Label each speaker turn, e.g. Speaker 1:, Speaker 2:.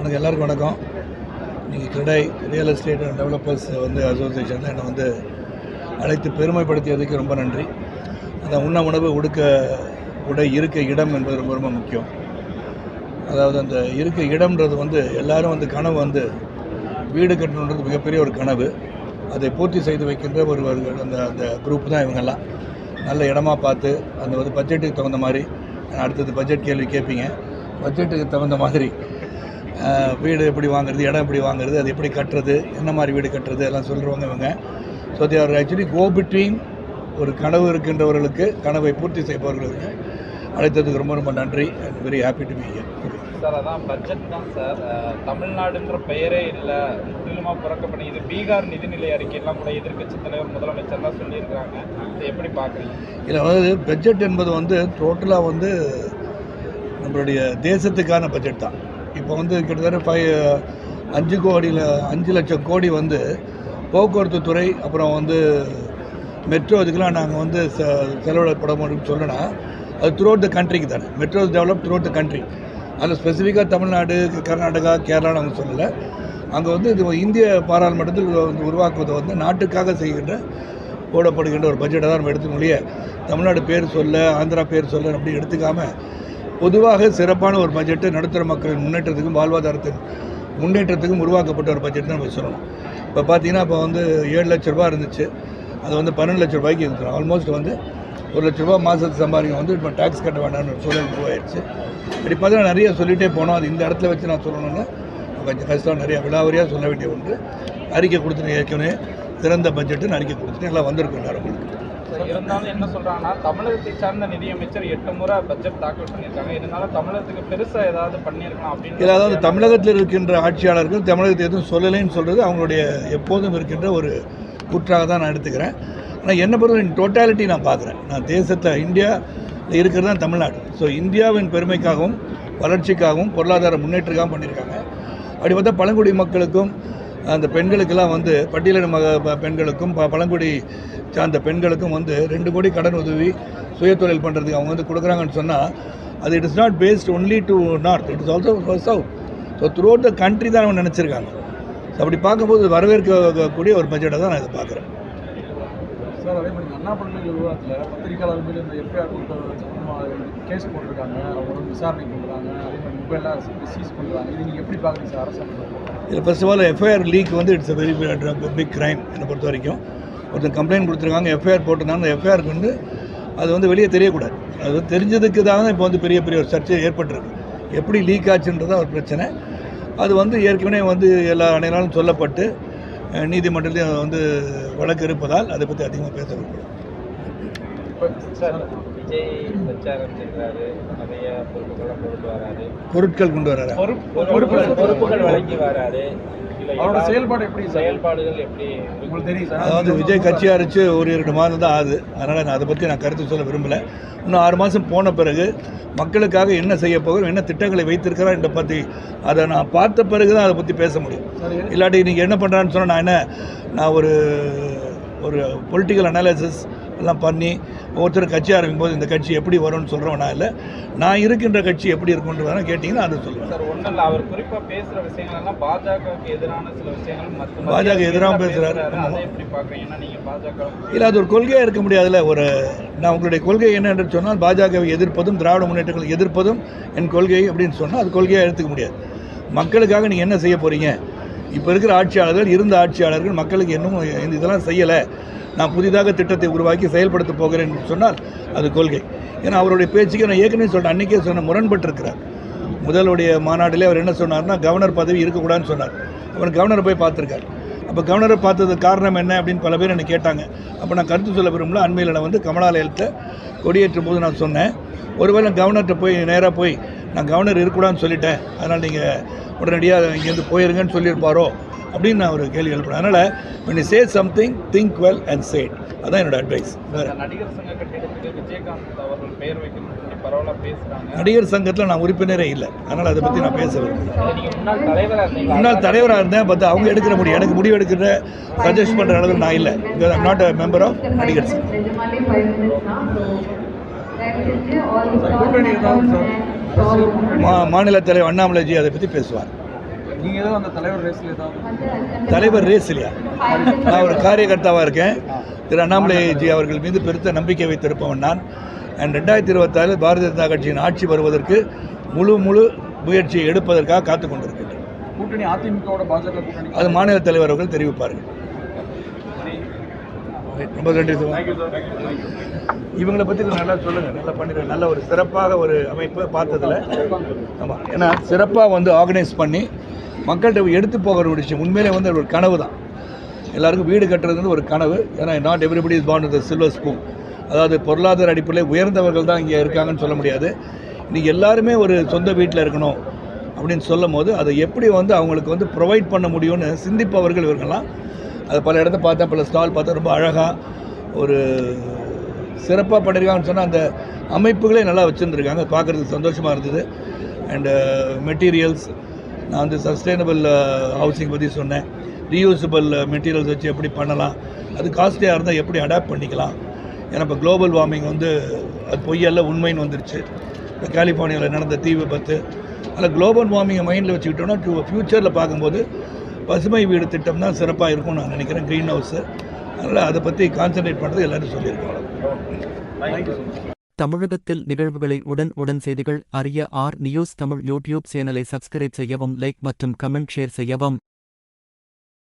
Speaker 1: வணக்கம். நீங்கள் CREDAI real estate and developers வந்து அசோசியேஷனில் என்னை வந்து அழைத்து பெருமைப்படுத்தியதுக்கு ரொம்ப நன்றி. அந்த உண்ண உணவு உடுக்க உடை இருக்க இடம் என்பது ரொம்ப ரொம்ப முக்கியம். அதாவது அந்த இருக்க இடம்ன்றது வந்து எல்லாரும் வந்து கனவு வந்து வீடு கட்டணுன்றது மிகப்பெரிய ஒரு கனவு. அதை பூர்த்தி செய்து வைக்கின்ற ஒரு ஒரு அந்த அந்த குரூப் தான் இவங்கெல்லாம். நல்ல இடமா பார்த்து அந்த வந்து பட்ஜெட்டுக்கு தகுந்த மாதிரி அடுத்தது பட்ஜெட் கேள்வி கேட்பீங்க. பட்ஜெட்டுக்கு தகுந்த மாதிரி வீடு எப்படி வாங்குறது இடம் எப்படி வாங்குறது அது எப்படி கட்டுறது என்ன மாதிரி வீடு கட்டுறது எல்லாம் சொல்கிறவங்க இவங்க. So they are actually go between ஒரு கனவு இருக்கின்றவர்களுக்கு கனவை பூர்த்தி செய்பவர்களுக்கு அழைத்ததுக்கு ரொம்ப ரொம்ப நன்றி and very happy to be
Speaker 2: sir அதான் பட்ஜெட் தான் சார். தமிழ்நாடுன்ற பெயரே இல்லை. முற்றிலுமா புறக்கப்பட்ட இது பீகார் நிதிநிலை அறிக்கையெல்லாம் கூட எதிர்க்கட்சி தலைவர் முதலமைச்சர்லாம் சொல்லியிருக்காங்க இதை எப்படி பார்க்குறீங்க?
Speaker 1: இதில் அதாவது பட்ஜெட் என்பது வந்து டோட்டலாக வந்து நம்மளுடைய தேசத்துக்கான பட்ஜெட் தான். இப்போ வந்து கிட்டத்தட்ட ஃபைவ் அஞ்சு கோடியில் அஞ்சு லட்சம் கோடி வந்து போக்குவரத்து துறை அப்புறம் வந்து மெட்ரோ இதுக்கெல்லாம் நாங்கள் வந்து செ செலவிடப்பட முடியும்னு சொல்லணும்னா அது த்ரூ த கண்ட்ரிக்கு தானே. Metro develop through the country அதில் ஸ்பெசிஃபிக்காக தமிழ்நாடு கர்நாடகா கேரளான்னு அவங்க சொல்லலை. அங்கே வந்து இது இந்திய பாராளுமன்றத்தில் வந்து உருவாக்குவதை வந்து நாட்டுக்காக செய்கின்ற போடப்படுகின்ற ஒரு பட்ஜெட்டை தான் நம்ம எடுத்து மொழிய தமிழ்நாடு பேர் சொல்ல ஆந்திரா பேர் சொல்ல அப்படி எடுத்துக்காமல் பொதுவாக சிறப்பான ஒரு பட்ஜெட்டு நடுத்தர மக்களின் முன்னேற்றத்துக்கும் வாழ்வாதாரத்தின் முன்னேற்றத்துக்கும் உருவாக்கப்பட்ட ஒரு பட்ஜெட் தான் நம்ம சொல்லணும். இப்போ பார்த்தீங்கன்னா இப்போ வந்து ஏழு லட்ச ரூபா இருந்துச்சு. அது வந்து பன்னெண்டு லட்ச ரூபாய்க்கு இருக்கிறோம் ஆல்மோஸ்ட் வந்து ஒரு லட்ச ரூபா மாதத்துக்கு சம்பாதிக்க வந்து இப்போ டேக்ஸ் கட்ட வேண்டாம்னு ஒரு சூழல் உருவாயிடுச்சு இப்படி பார்த்தீங்கன்னா நிறைய சொல்லிகிட்டே போனோம். அது இந்த இடத்துல வச்சு நான் சொல்லணும்னா கொஞ்சம் கஷ்டம் நிறைய விழாவரியாக சொல்ல வேண்டிய ஒன்று. அறிக்கை கொடுத்துட்டு ஏற்கனவே. திறந்த பட்ஜெட்டுன்னு அறிக்கை கொடுத்துட்டு எல்லாம் வந்திருக்கும் எல்லாரும் உங்களுக்கு.
Speaker 2: இருந்தாலும் என்ன சொல்றாங்கன்னா தமிழகத்தை சார்ந்த நிதியமைச்சர் எட்டு முறை பட்ஜெட் தாக்கல் பண்ணியிருக்காங்க. இருந்தாலும் தமிழகத்துக்கு பெருசா ஏதாவது பண்ணியிருக்கலாம் அப்படின்னு
Speaker 1: இதில் அதாவது தமிழகத்தில் இருக்கின்ற ஆட்சியாளர்கள் தமிழகத்தை எதுவும் சொல்லலைன்னு சொல்கிறது அவங்களுடைய எப்போதும் இருக்கின்ற ஒரு குற்றாக தான் நான் எடுத்துக்கிறேன். ஆனால் என்னை பொறுத்த டோட்டாலிட்டி நான் பார்க்குறேன். நான் தேசத்தை இந்தியா இருக்கிறது தான் தமிழ்நாடு. ஸோ இந்தியாவின் பெருமைக்காகவும் வளர்ச்சிக்காகவும் பொருளாதார முன்னேற்றக்காகவும் பண்ணியிருக்காங்க. அப்படி பார்த்தா பழங்குடி மக்களுக்கும் அந்த பெண்களுக்கெல்லாம் வந்து பட்டியலின மக பெண்களுக்கும் ப பழங்குடி சார்ந்த பெண்களுக்கும் வந்து ரெண்டு கோடி கடன் உதவி சுயதொழில் பண்ணுறதுக்கு அவங்க வந்து கொடுக்குறாங்கன்னு சொன்னால் அது it is not based only to north it is also south so throughout the country தான் அவங்க நினச்சிருக்காங்க. ஸோ அப்படி பார்க்கும்போது வரவேற்கக்கூடிய ஒரு பட்ஜெட்டை தான் நான் இதை பார்க்குறேன்.
Speaker 3: சார் அதே மாதிரி அண்ணா பல்கலை விவகாரத்தில் பத்திரிகையாளர் மீது இந்த எஃப்ஐஆர் கேஸ் போட்டிருக்காங்க. அவங்க விசாரணை பண்ணுறாங்க அதே மாதிரி மொபைல்லாம் சீஸ் பண்ணுறாங்க இது நீங்கள் எப்படி பார்க்குறீங்க சார்? அரசாங்கம்
Speaker 1: இதில் first of all FIR leak வந்து இட்ஸ் வெரி பிக் கிரைம் என்னை பொறுத்த வரைக்கும். ஒருத்தர் கம்ப்ளைண்ட் கொடுத்துருக்காங்க எஃப்ஐஆர் போட்டிருந்தாங்க அந்த எஃப்ஐஆருக்கு வந்து அது வந்து வெளியே தெரியக்கூடாது. அது வந்து தெரிஞ்சதுக்கு தான் இப்போ வந்து பெரிய பெரிய ஒரு சர்ச்சை ஏற்பட்டிருக்கு. எப்படி லீக் ஆச்சுன்றது ஒரு பிரச்சனை. அது வந்து ஏற்கனவே வந்து எல்லா அனைவராலும் சொல்லப்பட்டு நீதிமன்றத்திலையும் வந்து வழக்கு இருப்பதால் அதை பற்றி அதிகமாக பேச
Speaker 2: விஜய் பிரச்சாரம் செய்கிறாரு நிறைய பொறுப்புகள்லாம் கொண்டு வராரு.
Speaker 1: பொருட்கள் கொண்டு
Speaker 2: பொறுப்பு பொறுப்புகள் வழங்கி வராரு.
Speaker 3: அவரோட செயல்பாடு எப்படி சார்?
Speaker 2: செயல்பாடுகள் எப்படி
Speaker 3: உங்களுக்கு தெரியும் சார்.
Speaker 1: அதாவது விஜய் கட்சி அரைச்சு ஒரு இரண்டு மாதம் தான் ஆகுது. அதனால் நான் அதை பற்றி நான் கருத்து சொல்ல விரும்பலை. இன்னும் ஆறு மாதம் போன பிறகு மக்களுக்காக என்ன செய்ய போகிறோம் என்ன திட்டங்களை வைத்திருக்கிறோம் என்ற பற்றி அதை நான் பார்த்த பிறகு தான் அதை பற்றி பேச முடியும். இல்லாட்டி நீங்கள் என்ன பண்ணுறான்னு சொன்னால் நான் என்ன நான் ஒரு ஒரு பொலிட்டிக்கல் அனாலிசிஸ் எல்லாம் பண்ணி ஒவ்வொருத்தரும் கட்சி ஆரம்பிக்கும் போது இந்த கட்சி எப்படி வரும்னு சொல்கிறவன் நான் இல்லை நான் இருக்கின்ற கட்சி எப்படி இருக்கும்னு வேணால் கேட்டிங்கன்னா அதை சொல்லுவேன்.
Speaker 2: சார் ஒன்றும் இல்லை அவர் குறிப்பாக பேசுகிற விஷயங்கள் எல்லாம் பாஜகவுக்கு எதிரான சில விஷயங்கள்
Speaker 1: பாஜக எதிராக
Speaker 2: பாஜக
Speaker 1: இல்லை அது ஒரு கொள்கையாக இருக்க முடியாதுல்ல. ஒரு நான் உங்களுடைய கொள்கை என்ன என்று சொன்னால் பாஜகவை எதிர்ப்பதும் திராவிட முன்னேற்றங்களை எதிர்ப்பதும் என் கொள்கை அப்படின்னு சொன்னால் அது கொள்கையாக எடுத்துக்க முடியாது. மக்களுக்காக நீங்கள் என்ன செய்ய போகிறீங்க இப்போ இருக்கிற ஆட்சியாளர்கள் இருந்த ஆட்சியாளர்கள் மக்களுக்கு இன்னும் இதெல்லாம் செய்யலை. நான் புதிதாக திட்டத்தை உருவாக்கி செயல்படுத்த போகிறேன் என்று சொன்னால் அது கொள்கை. ஏன்னா அவருடைய பேச்சுக்கு நான் ஏற்கனவே சொல்கிறேன் அன்றைக்கே சொன்ன முரண்பட்டிருக்கிறார். முதலுடைய மாநாட்டிலே அவர் என்ன சொன்னார்னா கவர்னர் பதவி இருக்கக்கூடாதுன்னு சொன்னார். அவர் கவர்னரை போய் பார்த்துருக்கார். அப்போ கவர்னரை பார்த்தது காரணம் என்ன அப்படின்னு பல பேர் என்னை கேட்டாங்க. அப்போ நான் கருத்து சொல்ல விரும்பல. அண்மையில் நான் வந்து கமலாலயத்தை கொடியேற்றும் போது நான் சொன்னேன். ஒருவேளை கவர்னர்கிட்ட போய் நேராக போய் நான் கவர்னர் இருக்கக்கூடாதுன்னு சொல்லிட்டேன். அதனால் நீங்கள் உடனடியாக இங்கேருந்து போயிருங்கன்னு சொல்லியிருப்பாரோ? அப்படின்னு நான் ஒரு கேள்வி எழுப்புறேன் அதனால் say something think well and say it. அதான் என்னோட அட்வைஸ் வேறு.
Speaker 2: நடிகர் சங்க கட்டிடத்துக்கு விஜயகாந்த் அவர்கள் பெயர் வைக்கணும்னு சொல்லி பரவலாக பேசுகிறாங்க
Speaker 1: நடிகர் சங்கத்தில் நான் உறுப்பினரே இல்லை. அதனால் அதை பற்றி நான் பேச விரும்பல.
Speaker 2: நீங்கள் முன்னாள் தலைவராக
Speaker 1: இருந்தேன். பட் அவங்க எடுக்கிற முடியும் எனக்கு முடிவு எடுக்கிற சஜஸ்ட் பண்ணுற அளவுக்கு நான் இல்லை. நாட் அ மெம்பர் ஆஃப் நடிகர் சங்கம். மாநில தலைவர் அண்ணாமலைஜி அதை பற்றி பேசுவார்.
Speaker 3: தலைவர்
Speaker 1: ரேஸ் இல்லையா நான் ஒரு காரியகர்த்தாவாக இருக்கேன். திரு அண்ணாமலைஜி அவர்கள் மீது பெருத்த நம்பிக்கை வைத்திருப்பவன் நான். ரெண்டாயிரத்தி இருபத்தாறு பாரதிய ஜனதா கட்சியின் ஆட்சி வருவதற்கு முழு முழு முயற்சியை எடுப்பதற்காக காத்து கொண்டிருக்கின்றேன். அது மாநில தலைவர் அவர்கள் தெரிவிப்பார்கள். ரொம்ப நன்றி சார் இவங்களை பற்றி நல்லா சொல்லுங்கள் நல்லா பண்ணிடுங்க நல்ல ஒரு சிறப்பாக ஒரு அமைப்பு பார்த்ததில். ஆமாம் ஏன்னா சிறப்பாக வந்து ஆர்கனைஸ் பண்ணி மக்கள்கிட்ட எடுத்து போகிற ஒரு விஷயம். உண்மையிலே வந்து ஒரு கனவு தான். எல்லாருக்கும் வீடு கட்டுறதுன்னு ஒரு கனவு. ஏன்னா நாட் எவ்ரிபடி இஸ் பாண்ட் த சில்வர் ஸ்பூன் அதாவது பொருளாதார அடிப்படையில் உயர்ந்தவர்கள் தான் இங்கே இருக்காங்கன்னு சொல்ல முடியாது. இன்றைக்கி எல்லாருமே ஒரு சொந்த வீட்டில் இருக்கணும் அப்படின்னு சொல்லும் போது அதை எப்படி வந்து அவங்களுக்கு வந்து ப்ரொவைட் பண்ண முடியும்னு சிந்திப்பவர்கள் இவர்கள்லாம் அது பல இடத்த பார்த்தா பல ஸ்டால் பார்த்தா ரொம்ப அழகாக ஒரு சிறப்பாக பண்ணியிருக்காங்கன்னு சொன்னால் அந்த அமைப்புகளே நல்லா வச்சுருந்துருக்காங்க. பார்க்குறதுக்கு சந்தோஷமாக இருந்தது. அண்டு மெட்டீரியல்ஸ் uh, நான் வந்து சஸ்டைனபிள் ஹவுசிங் பற்றி சொன்னேன். ரீயூசபிள் மெட்டீரியல்ஸ் uh, வச்சு எப்படி பண்ணலாம். அது காஸ்ட்லியாக இருந்தால் எப்படி அடாப்ட் பண்ணிக்கலாம். ஏன்னா இப்போ குளோபல் வார்மிங் வந்து அது பொய்யல்ல உண்மைன்னு வந்துருச்சு. இப்போ கலிஃபோர்னியாவில் நடந்த தீ விபத்து. அதில் குளோபல் வார்மிங்கை மைண்டில் வச்சுக்கிட்டோன்னா ஃப்யூச்சரில் பார்க்கும்போது பசுமை வீடு திட்டம் தான் சிறப்பாக இருக்கும்னு நான் நினைக்கிறேன் க்ரீன் ஹவுஸு அதனால் அதை பற்றி கான்சன்ட்ரேட் பண்ணுறது எல்லோரும் சொல்லியிருக்கோம்
Speaker 4: தமிழகத்தில் நிகழ்வுகளை உடன் உடன் செய்திகள் அறிய ஆர் நியூஸ் தமிழ் யூடியூப் சேனலை சப்ஸ்கிரைப் செய்யவும் லைக் மற்றும் கமெண்ட் ஷேர் செய்யவும்.